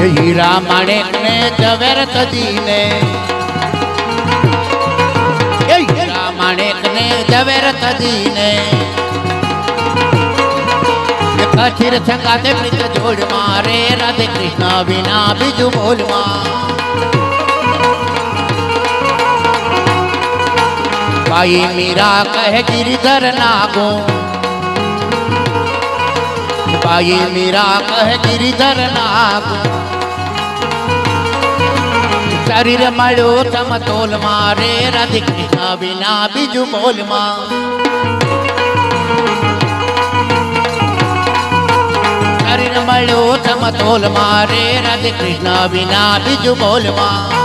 હીરા માણેક ને ઝવેર એ હીરા માણેક ને ઝવેરત દીને કથિર સંગાતે પ્રીત જોડ મારે રાધે કૃષ્ણ વિના બીજું બોલમાં. ભાઈ મીરા કહે, ગિરિધર નાગો. ભાઈ મીરા કહે ગિરિધર નાગો શરીર મળ્યો સમતોલ મારે રાધે કૃષ્ણ વિના બીજું બોલમાં શરીર મળ્યો સમતોલ મારે રાધે કૃષ્ણ વિના બીજું બોલમાં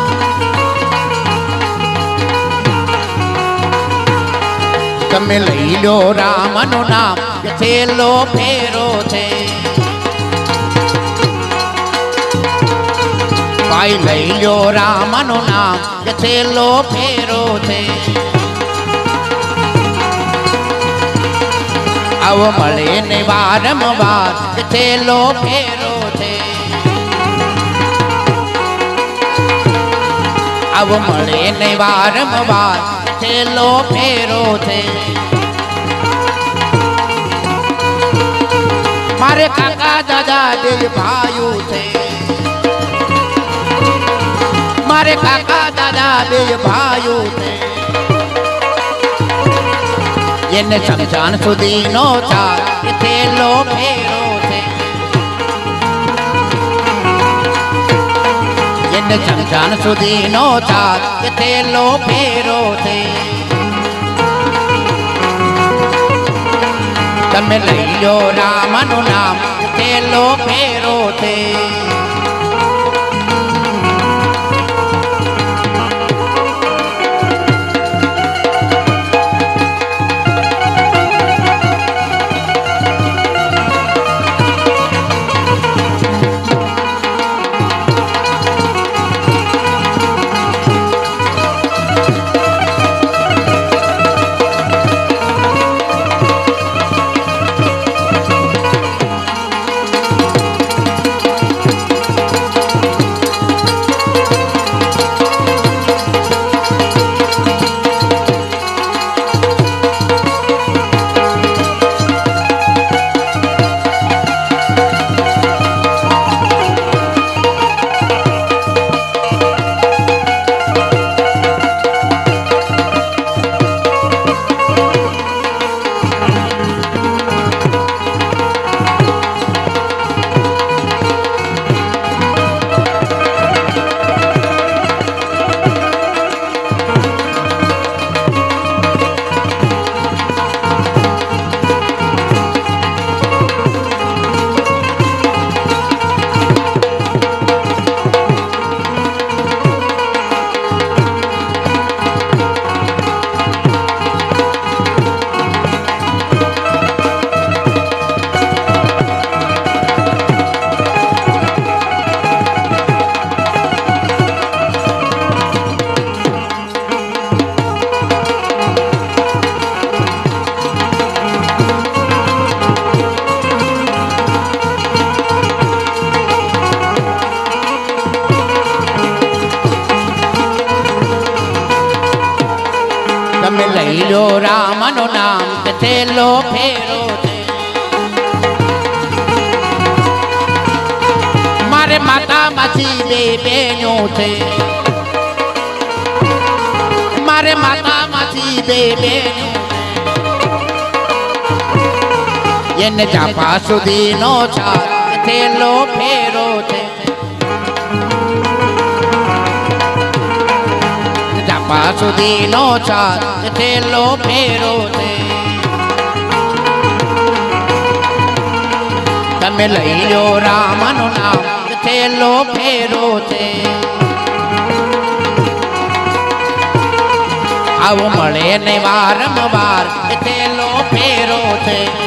તમે લઈ લો રામનું નામ કે છેલ્લો ફેરો છે ભાઈ લઈ લો રામનું નામ કે છેલ્લો ફેરો છે આવો મળે ને વારંવાર કે છેલ્લો ફેરો છે આવો મળે ને વારંવાર કે છેલ્લો ફેરો છે મારે કાકા દાદા દિલ ભાઈઓ છે મારે કાકા દાદા, બે ભાઈઓ એને સમજાન સુધી નો ચાર થેલો ફેરો છે. એને સમજાન સુધી નો ચાર થેલો ફેરો છે. તમે લઈ લો રામનું નામ થેલો ફેરો છે. કે ફેરો મારે માતા માછી બે બેનો છે. મારે માતા માછી બે બેનો એને ચાપા સુધી નો ચાર કે છેલ્લો ફેરો છે ચાપા સુધી નો ચાર કે છેલ્લો ફેરો છે તમે લઈ લો રામનું નામ થેલો ફેરો છે. આવું મળે ને વારંવાર થેલો ફેરો છે.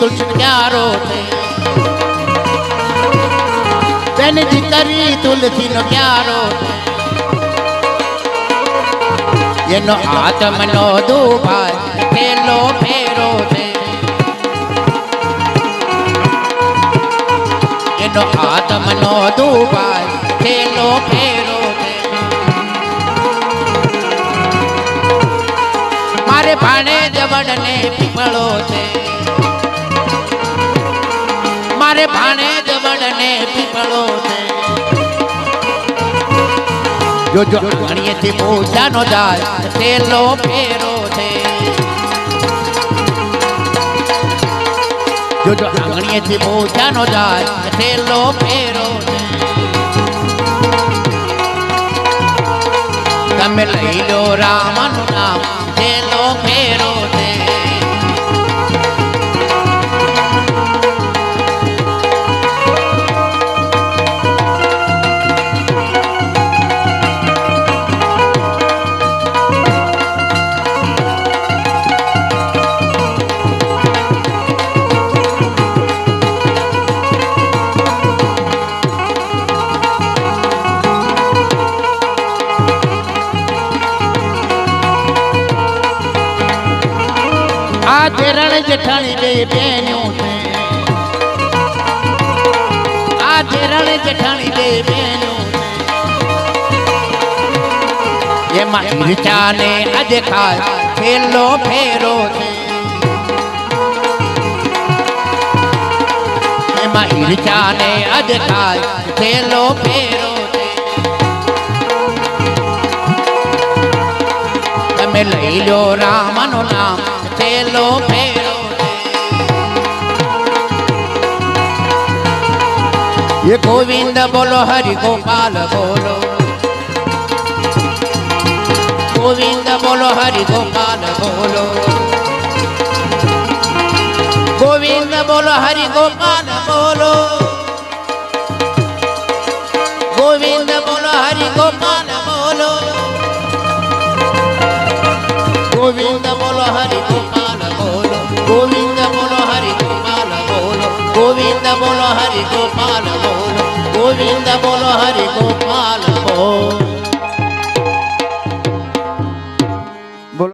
तुलसन क्या रोते जन जी करी तुलसी नो क्या रोते ये नो आत्म नो दुबार फेलो फेरो थे ये नो आत्म नो दुबार फेलो फेरो थे मारे पाने जबड़ने पिपलो थे મારે ભાણે જવડને પીપળો છે જો જો આંગણીએથી પૂજાનો જાય તેલો ફેરો છે જો જો આંગણીએથી પૂજાનો જાય તેલો ફેરો છે તમે લઈ લો રામનું નામ તેલો ફેરો છે જઠાણી બે બેન્યું છે. આ ધેરણ જઠાણી બે બેન્યું છે. એમાં ઈર્ચાને આજે ખાય છેલ્લો ફેરો છે. એમાં ઈર્ચાને આજે ખાય છેલ્લો ફેરો તમે લઈ લો રામનું નામ. ફેરો છે એ ગોવિંદ બોલો હરિ ગોપાલ બોલો ગોવિંદ બોલો હરિ ગોપાલ બોલો ગોવિંદ બોલો હરિ ગોપાલ બોલો ગોવિંદ બોલો હરિ ગોપાલ બોલો ગોવિંદ બોલો હરિ ગોપાલ બોલો હરિ ગોપાલ બોલો ગોવિંદ બોલો હરિ ગોપાલ બોલો.